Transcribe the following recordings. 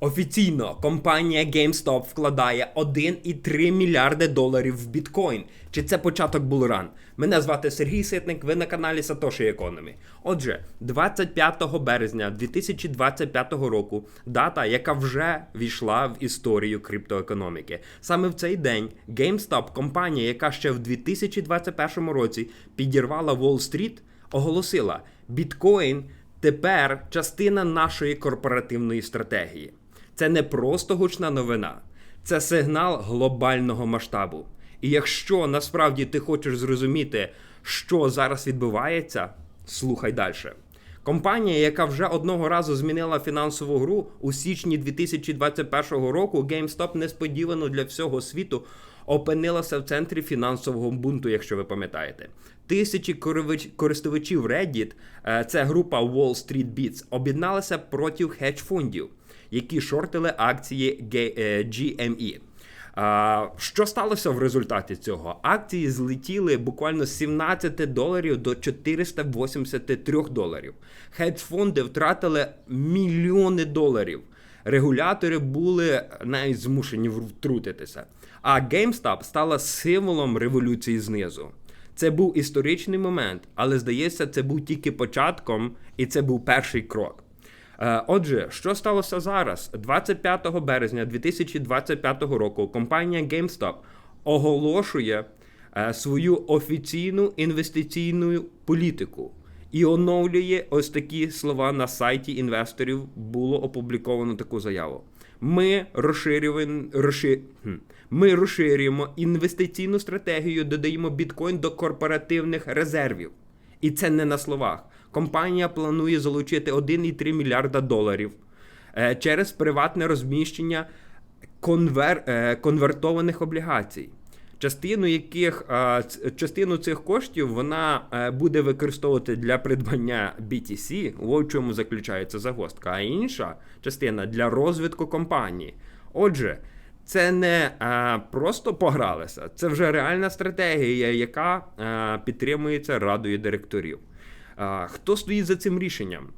Офіційно компанія GameStop вкладає 1,3 мільярди доларів в біткоін. Чи це початок булран? Мене звати Сергій Ситник, ви на каналі Satoshi Economy. Отже, 25 березня 2025 року дата, яка вже війшла в історію криптоекономіки. Саме в цей день GameStop, компанія, яка ще в 2021 році підірвала Wall-Street, оголосила: біткоін тепер частина нашої корпоративної стратегії. Це не просто гучна новина, це сигнал глобального масштабу. І якщо насправді ти хочеш зрозуміти, що зараз відбувається, слухай далі. Компанія, яка вже одного разу змінила фінансову гру у січні 2021 року, GameStop несподівано для всього світу опинилася в центрі фінансового бунту, якщо ви пам'ятаєте. Тисячі користувачів Reddit, е, це група Wall Street Beats, об'єдналися проти хедж-фондів які шортили акції е, GME. Що сталося в результаті цього? Акції злетіли буквально з 17 доларів до 483 доларів. Хедж-фонди втратили мільйони доларів. Регулятори були навіть змушені втрутитися. А GameStop стала символом революції знизу. Це був історичний момент, але здається, це був тільки початком, і це був перший крок. Е, отже, що сталося зараз? 25 березня 2025 року компанія GameStop оголошує е, свою офіційну інвестиційну політику і оновлює ось такі слова на сайті інвесторів. Було опубліковано таку заяву. Ми розширюємо розшир... Ми розширюємо інвестиційну стратегію, додаємо біткоін до корпоративних резервів. І це не на словах. Компанія планує залучити 1,3 мільярда доларів е, через приватне розміщення конвер... Е, конвертованих облігацій. Частину яких е, частину цих коштів вона буде використовувати для придбання BTC, в чому заключається загвоздка, а інша частина для розвитку компанії. Отже, це не а, просто погралися, це вже реальна стратегія, яка а, підтримується радою директорів. Хто стоїть за цим рішенням?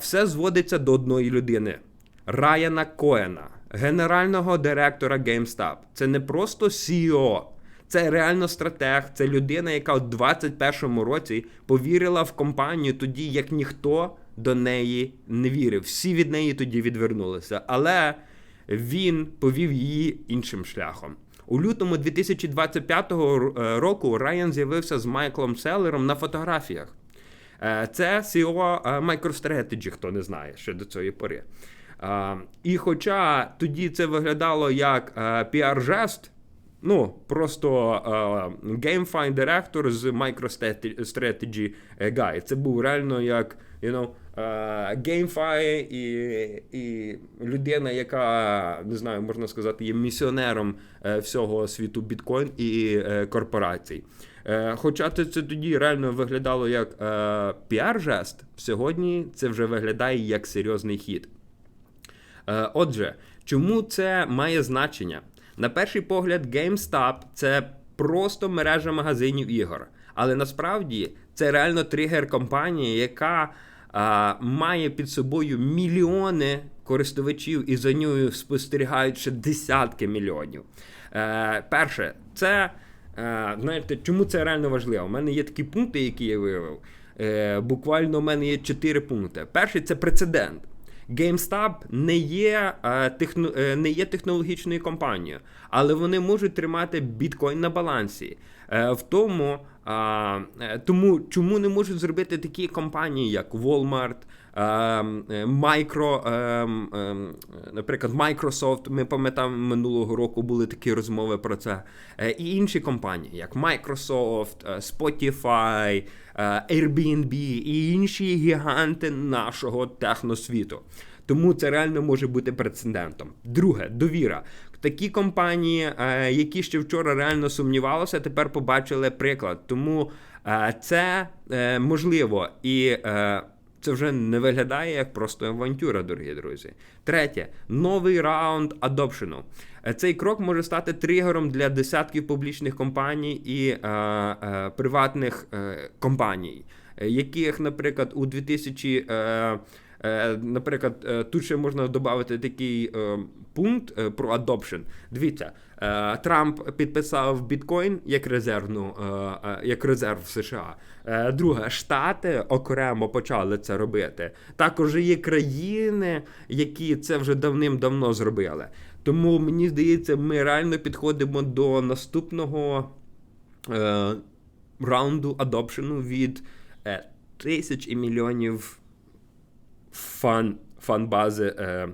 Все зводиться до одної людини Райана Коена, генерального директора GameStop. Це не просто CEO, це реально стратег, це людина, яка у 2021 році повірила в компанію тоді, як ніхто до неї не вірив. Всі від неї тоді відвернулися. Але він повів її іншим шляхом. У лютому 2025 року Райан з'явився з Майклом Селлером на фотографіях. Е, це CEO е, MicroStrategy, хто не знає ще до цієї пори. Е, і хоча тоді це виглядало як піар-жест, ну просто GameFi директор з MicroStrategy Guy. Це був реально як you know, GameFi і і людина, яка не знаю, можна сказати, є місіонером всього світу біткоін і корпорацій. Е, хоча це тоді реально виглядало як е, піар-жест, сьогодні це вже виглядає як серйозний хід. Е, отже, чому це має значення? На перший погляд, GameStop – це просто мережа магазинів ігор. Але насправді це реально тригер компанії, яка а, має під собою мільйони користувачів і за нею спостерігають ще десятки мільйонів. Е, Перше, це Е, знаєте, чому це реально важливо? У мене є такі пункти, які я виявив. Е, буквально у мене є чотири пункти. Перший це прецедент. GameStop не є е, техно, не є технологічною компанією, але вони можуть тримати біткоін на балансі. В тому, тому чому не можуть зробити такі компанії, як Walmart, Micro, наприклад, Microsoft, ми пам'ятаємо минулого року були такі розмови про це. Е, і інші компанії, як Microsoft, е, Spotify, е, Airbnb і інші гіганти нашого техносвіту. Тому це реально може бути прецедентом. Друге, довіра. Такі компанії, які ще вчора реально сумнівалися, тепер побачили приклад. Тому це можливо і. Це вже не виглядає як просто авантюра, дорогі друзі. Третє новий раунд адопшену. Е, цей крок може стати тригером для десятків публічних компаній і е, е, приватних е, компаній, яких, наприклад, у 2000. Е, Е, Наприклад, е, тут ще можна додати такий е, пункт е, про adoption. Дивіться, е, Трамп підписав біткоін як резервну, е, е, як резерв США. Е, Друге, Штати окремо почали це робити. Також є країни, які це вже давним-давно зробили. Тому мені здається, ми реально підходимо до наступного е, раунду адопшену від е, тисяч і мільйонів фан, фан-бази е,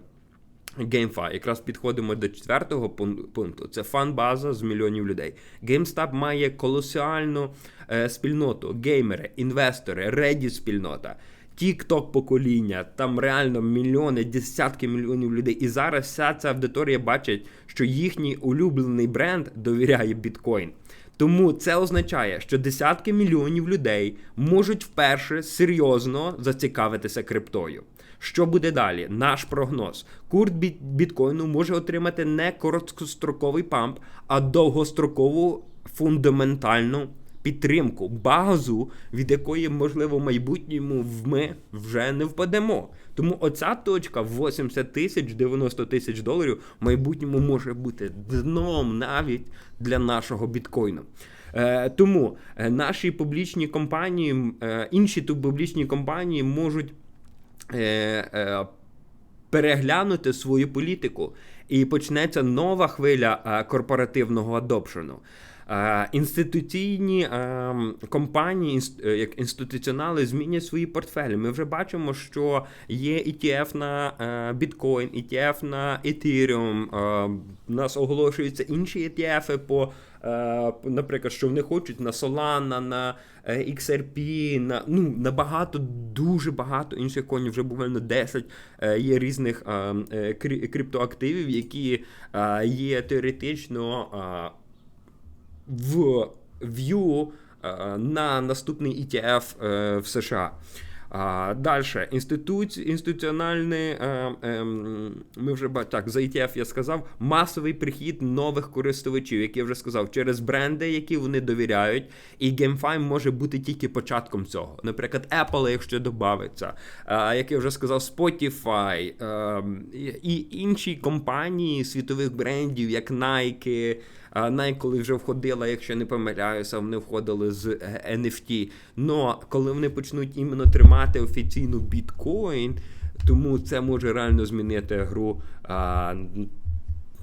GameFi. Якраз підходимо до четвертого пун- пункту. Це фан-база з мільйонів людей. GameStop має колосіальну е, спільноту, геймери, інвестори, Reddit спільнота. Тік-ток покоління, там реально мільйони, десятки мільйонів людей. І зараз вся ця аудиторія бачить, що їхній улюблений бренд довіряє біткоін. Тому це означає, що десятки мільйонів людей можуть вперше серйозно зацікавитися криптою. Що буде далі? Наш прогноз. Курс біт- біткоїну може отримати не короткостроковий памп, а довгострокову фундаментальну підтримку, базу, від якої, можливо, в майбутньому ми вже не впадемо. Тому оця точка 80 тисяч 90 тисяч доларів в майбутньому може бути дном навіть для нашого біткоїну. Е, тому е, наші публічні компанії, е, інші публічні компанії можуть переглянути свою політику, і почнеться нова хвиля е, корпоративного адопшену. Інституційні компанії, е, як інституціонали, змінять свої портфелі. Ми вже бачимо, що є ETF на е, біткоін, ETF на Ethereum. У нас оголошуються інші ETF по, е, наприклад, що вони хочуть на Solana, на XRP, на ну на багато, дуже багато інших конів, вже буквально 10 е, є різних криптоактивів, які є теоретично. В е, на наступний ETF е, в США. Далі, інституці, інституціональний, ми вже так, за ETF я сказав, масовий прихід нових користувачів, як я вже сказав, через бренди, які вони довіряють. І GameFi може бути тільки початком цього. Наприклад, Apple, якщо додається, як я вже сказав, Spotify ем, і інші компанії світових брендів, як Nike. Nike, коли вже входила, якщо не помиляюся, вони входили з е, NFT. Но коли вони почнуть іменно тримати офіційно біткоін, тому це може реально змінити гру а,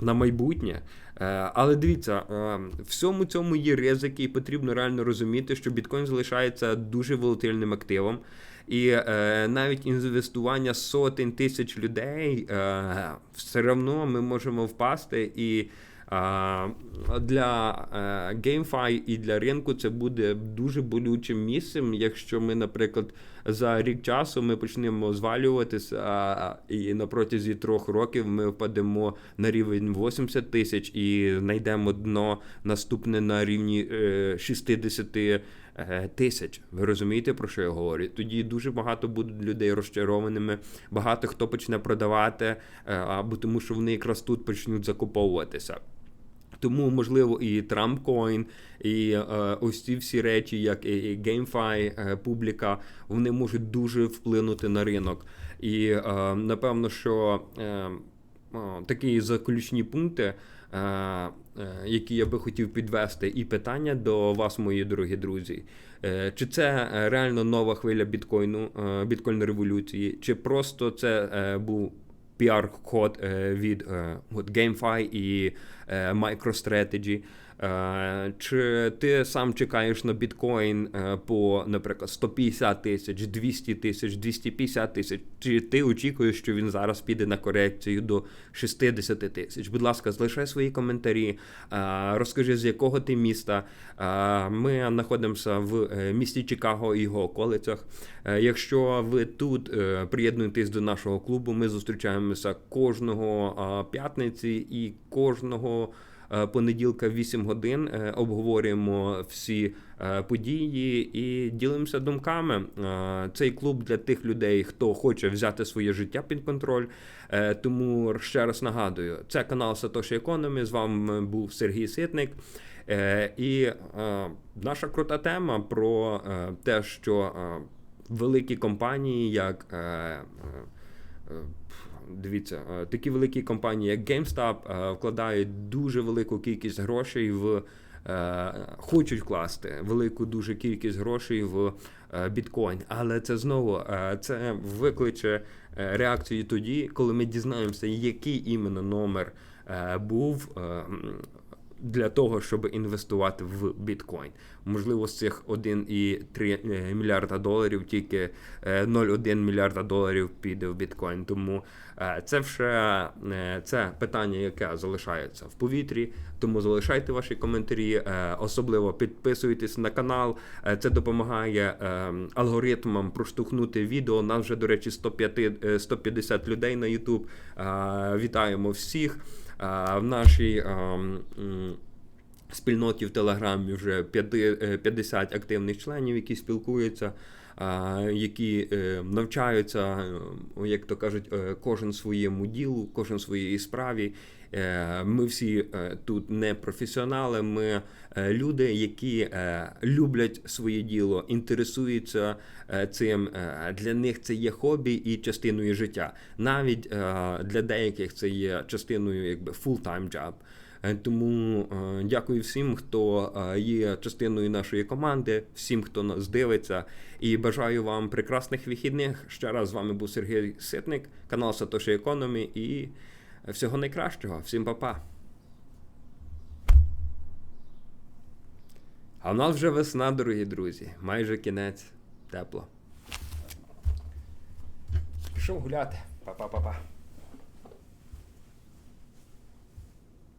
на майбутнє. Е, Але дивіться, е, всьому цьому є ризики, і потрібно реально розуміти, що біткоін залишається дуже волатильним активом. І е, навіть інвестування сотень тисяч людей е, все одно ми можемо впасти і. Для е, GameFi і для ринку це буде дуже болючим місцем, якщо ми, наприклад, за рік часу ми почнемо звалюватися, і на протязі трьох років ми впадемо на рівень 80 тисяч і знайдемо дно наступне на рівні е, 60 е, тисяч. Ви розумієте, про що я говорю? Тоді дуже багато буде людей розчарованими, багато хто почне продавати, е, або тому що вони якраз тут почнуть закуповуватися. Тому, можливо, і TrumpCoin, і е, ось ці всі речі, як і, і GameFi, е, публіка, вони можуть дуже вплинути на ринок. І е, напевно, що е, такі заключні пункти, е, е, які я би хотів підвести, і питання до вас, мої дорогі друзі. Е, Чи це реально нова хвиля біткоїну, біткоін революції, чи просто це був е, від е, от GameFi і е, MicroStrategy. Е, Чи ти сам чекаєш на біткоін е, по, наприклад, 150 тисяч, 200 тисяч, 250 тисяч? Чи ти очікуєш, що він зараз піде на корекцію до 60 тисяч? Будь ласка, залишай свої коментарі, е, розкажи, з якого ти міста. Ми знаходимося в місті Чикаго і його околицях. Якщо ви тут приєднуєтесь до нашого клубу, ми зустрічаємося кожного п'ятниці і кожного. Е, Понеділка в 8 годин е, обговорюємо всі е, події і ділимося думками. Цей клуб для тих людей, хто хоче взяти своє життя під контроль. Тому ще раз нагадую, це канал Satoshi Economy, З вами був Сергій Ситник. І наша крута тема про те, що великі компанії, як. Дивіться, е, такі великі компанії, як GameStop, е, вкладають дуже велику кількість грошей в е, хочуть вкласти велику дуже кількість грошей в біткоін. Але це знову це викличе реакцію тоді, коли ми дізнаємося, який іменно номер був. Е, Для того, щоб інвестувати в біткоін. Можливо, з цих 1,3 е, мільярда доларів тільки е, 0,1 мільярда доларів піде в біткоін. Тому е, це вже е, це питання, яке залишається в повітрі. Тому залишайте ваші коментарі, е, особливо підписуйтесь на канал. Е, Це допомагає е, алгоритмам проштовхнути відео. Нас вже, до речі, 105, е, 150 людей на YouTube. Е, Вітаємо всіх. В нашій спільноті в Телеграмі вже п'яти- е, 50 активних членів, які спілкуються, які е, навчаються, е, як то кажуть, е, кожен своєму ділу, кожен своїй справі. Ми всі тут не професіонали, ми люди, які люблять своє діло, інтересуються цим. Для них це є хобі і частиною життя. Навіть для деяких це є частиною якби full-time job. Е, Тому е, дякую всім, хто е, є частиною нашої команди, всім, хто нас дивиться, і бажаю вам прекрасних вихідних. Ще раз з вами був Сергій Ситник, канал Сатоші Економі і всього найкращого. Всім па-па. А в нас вже весна, дорогі друзі. Майже кінець. Тепло. Пішов гуляти. Па-па-па-па.